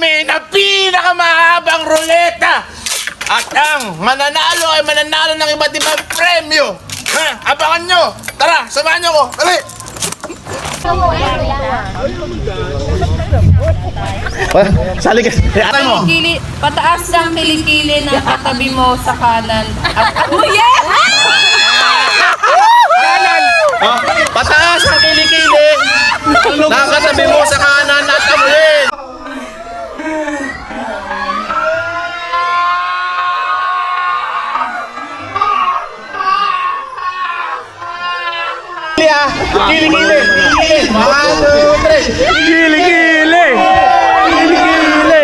namin ang pinakamahabang ruleta. At ang mananalo ay mananalo ng iba't ibang premyo. Ha? Abangan nyo. Tara, samahan nyo ko. Dali. Sali ka. Atay mo. Kilikili, pataas ng kilikili ng katabi mo sa kanan. At oh yes! Kilikili. Kilikili. One, two, three. Kilikili! Kilikili!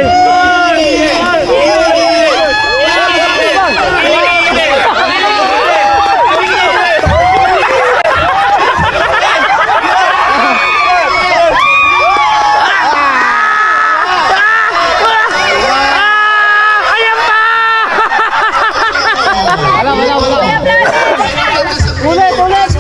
Ayan pa! Ulit, ulit!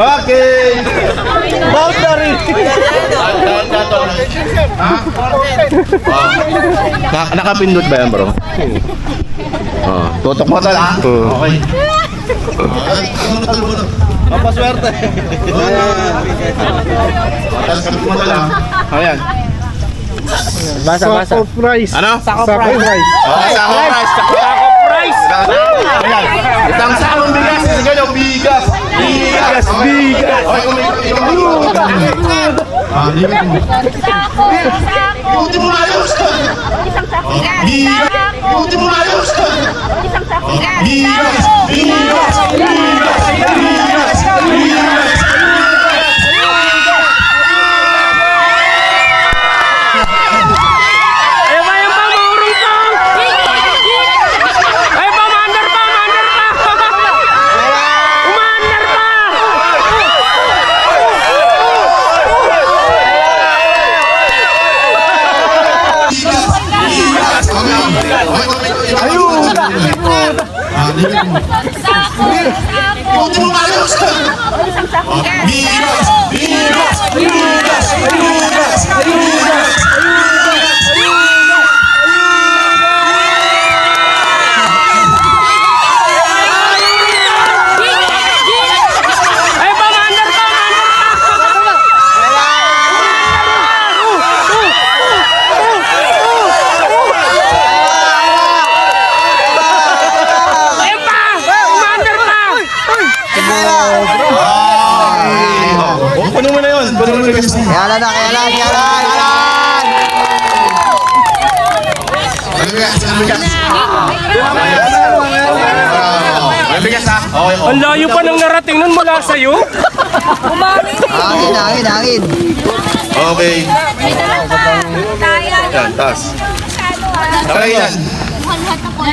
Okay. Boundary! Na nakapindot ba yan, bro? Oh, tutok mo tal, ha? Okay. Papaswerte! Kapit mo tal, ha? Ayan. Basa, basa. Sako price. Ano? Sako price. Okay, sako price. Sako price! Ayan. Isang sakong bigas. Isa ganyan, bigas. Bigas. Bigas. Okay, kung may Ah, lipat mo. Ikuti mo na ayos. Bigas. Ikuti mo na ayos. Bigas. Bigas. Ah, lipat mo. Ikuti mo na ayos. Bigas. Bigas. Bigas. Bigas. Bigas. Ayan pa, maandar pa, maandar pa! Ayan pa! Umaandar pa! Oh, puno mo na yun. Puno mo na yun. Kaya na, kaya na, kaya na, bigas, ha? Okay. Ang layo pa nang narating nun mula sa'yo. Hangin, hangin, hangin. Okay. Yan, taas. Nakailan?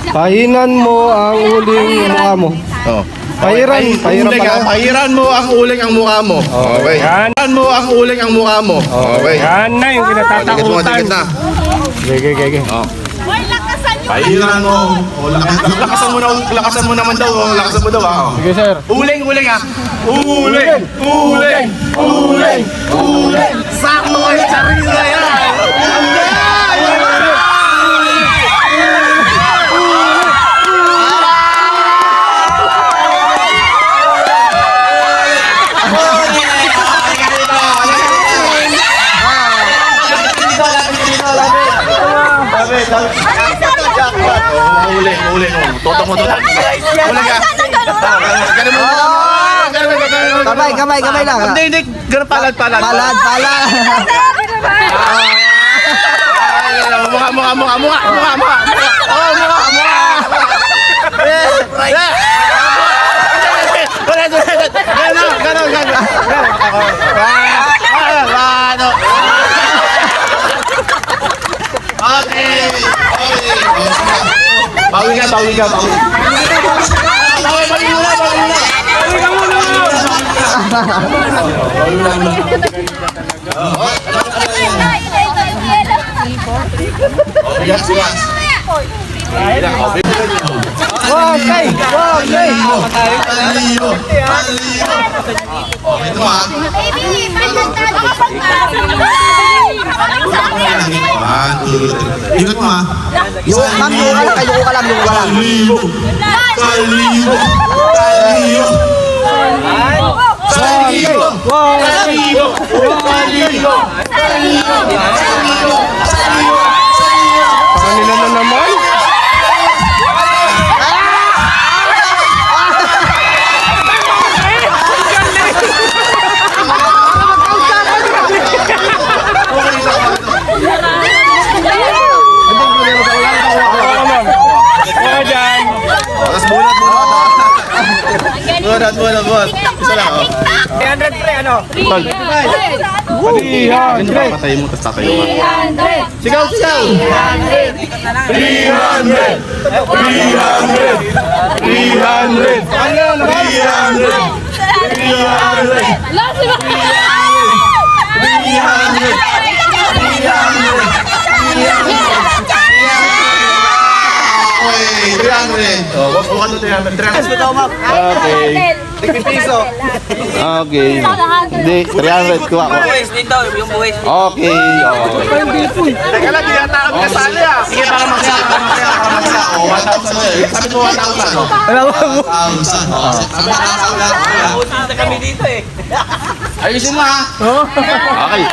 Pahinan mo ang uling mukha mo. Oh. Pahiran, pahiran Uling, pala. ah. Pahiran mo ang uling ang mukha mo. Okay. Yan. Pahiran mo ang uling ang mukha mo. Okay. Yan na yung Oh, Tigas mo, kinatatakutan. tigas na. Gege, gege. Pahiran mo. Oh, lakas- lakasan mo na, lakasan mo naman daw. oh. Lakasan mo daw ah. oh. Sige, sir. Uling, uling ah. Uling, uling, uling, Oh. Totok mo, ah. Ganun mo. Ganun mo, ganun mo. Kamay, kamay, kamay lang. Hindi, hindi. Ganun palad, palad. Palad, palad. Mukha, mukha, mukha, mukha, mukha, mukha. Oh, mukha, mukha. Bawi ka, bawi ka, bawi. Bawi, bawi muna, bawi muna. Yes, yes. One, Okay. Okay. Aliyo. Aliyo. Okay, ito ah. One, two, three. Ikot mo ah. Yung ma'am, yung ka lang, kayo ka lang, yung ka lang. Kaliyo. Kaliyo. Kaliyo. Kaliyo. Kaliyo. Kaliyo. Kanila na naman. Mga dyan. Tapos bunot, bunot ah. Bunot, bunot, bunot. Isa lang oh. Palihan. Papatay mo, tapos tatayo ka. Sigaw, sigaw! 300. Oh, wag mo ka to 300. 300 ito, ma'am. Okay. Okay. Hindi, 300 kuha. Okay. Teka lang, hindi yata ako kasali ah. Sige, para masaya, para masaya, para. Oh, 1,000 eh. Sabi mo 1,000. oh. 1,000. oh. Sabi mo 1,000. Ayusin mo ah. Okay.